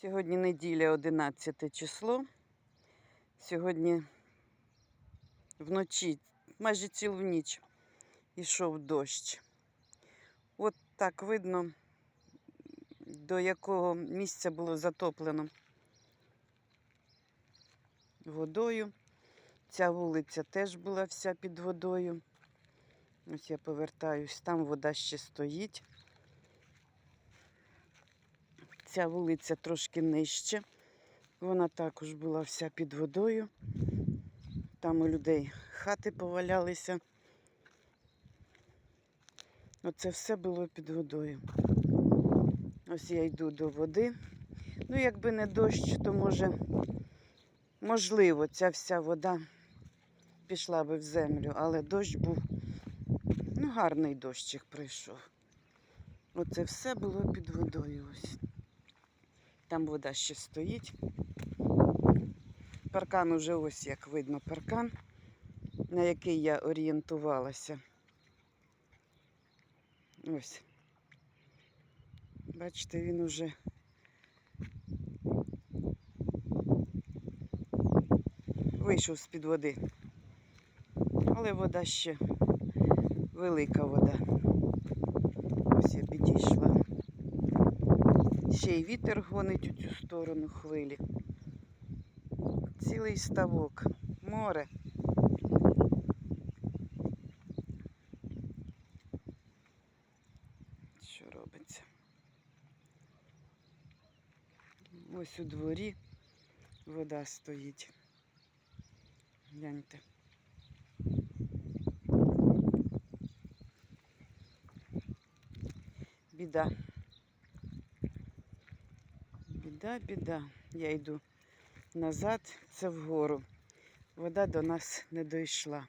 Сьогодні неділя 11 число. Сьогодні вночі, майже цілу ніч йшов дощ. От так видно, до якого місця було затоплено водою. Ця вулиця теж була вся під водою. Ось я повертаюсь, там вода ще стоїть. Ця вулиця трошки нижче. Вона також була вся під водою. Там у людей хати повалялися. Оце все було під водою. Ось я йду до води. Ну, якби не дощ, то може, можливо, ця вся вода пішла би в землю, але дощ був, ну, гарний дощик прийшов. Оце все було під водою. Ось. Там вода ще стоїть. Паркан уже ось як видно паркан, на який я орієнтувалася. Ось. Бачите, він уже вийшов з-під води. Але вода ще велика вода. Ось я підійшла. Ще й вітер гонить у цю сторону хвилі. Цілий ставок, море. Що робиться? Ось у дворі вода стоїть. Гляньте. Біда. Біда, біда. Я йду назад, це вгору. Вода до нас не дійшла.